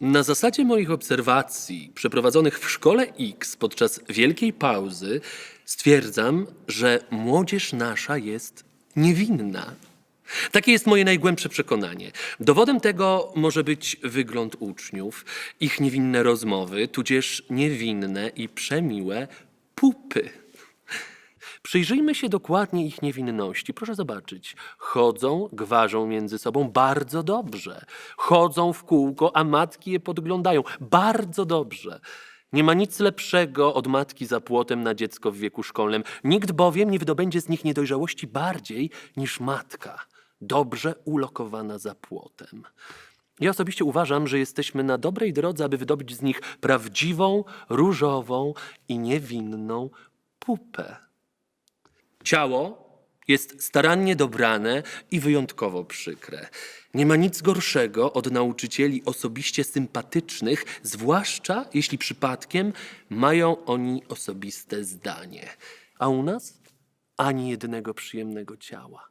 Na zasadzie moich obserwacji przeprowadzonych w szkole X podczas wielkiej pauzy stwierdzam, że młodzież nasza jest niewinna. Takie jest moje najgłębsze przekonanie. Dowodem tego może być wygląd uczniów, ich niewinne rozmowy, tudzież niewinne i przemiłe pupy. Przyjrzyjmy się dokładnie ich niewinności. Proszę zobaczyć. Chodzą, gwarzą między sobą bardzo dobrze. Chodzą w kółko, a matki je podglądają bardzo dobrze. Nie ma nic lepszego od matki za płotem na dziecko w wieku szkolnym. Nikt bowiem nie wydobędzie z nich niedojrzałości bardziej niż matka, dobrze ulokowana za płotem. Ja osobiście uważam, że jesteśmy na dobrej drodze, aby wydobyć z nich prawdziwą, różową i niewinną pupę. Ciało jest starannie dobrane i wyjątkowo przykre. Nie ma nic gorszego od nauczycieli osobiście sympatycznych, zwłaszcza jeśli przypadkiem mają oni osobiste zdanie. A u nas ani jednego przyjemnego ciała.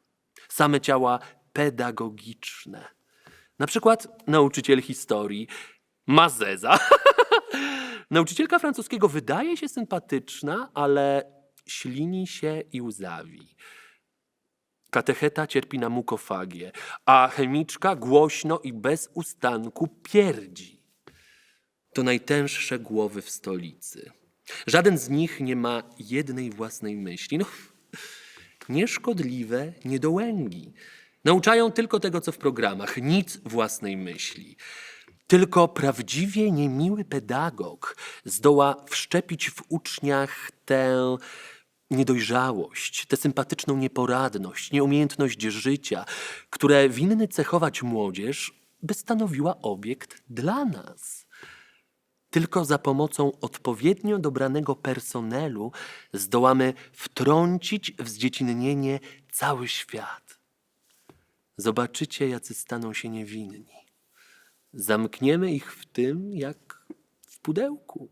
Same ciała pedagogiczne. Na przykład nauczyciel historii Mazeza. Nauczycielka francuskiego wydaje się sympatyczna, ale ślini się i łzawi. Katecheta cierpi na mukofagię, a chemiczka głośno i bez ustanku pierdzi. To najtęższe głowy w stolicy. Żaden z nich nie ma jednej własnej myśli. No, nieszkodliwe niedołęgi. Nauczają tylko tego, co w programach, nic własnej myśli. Tylko prawdziwie niemiły pedagog zdoła wszczepić w uczniach tę niedojrzałość, tę sympatyczną nieporadność, nieumiejętność życia, które winny cechować młodzież, by stanowiła obiekt dla nas. Tylko za pomocą odpowiednio dobranego personelu zdołamy wtrącić w zdziecinnienie cały świat. Zobaczycie, jacy staną się niewinni. Zamkniemy ich w tym, jak w pudełku.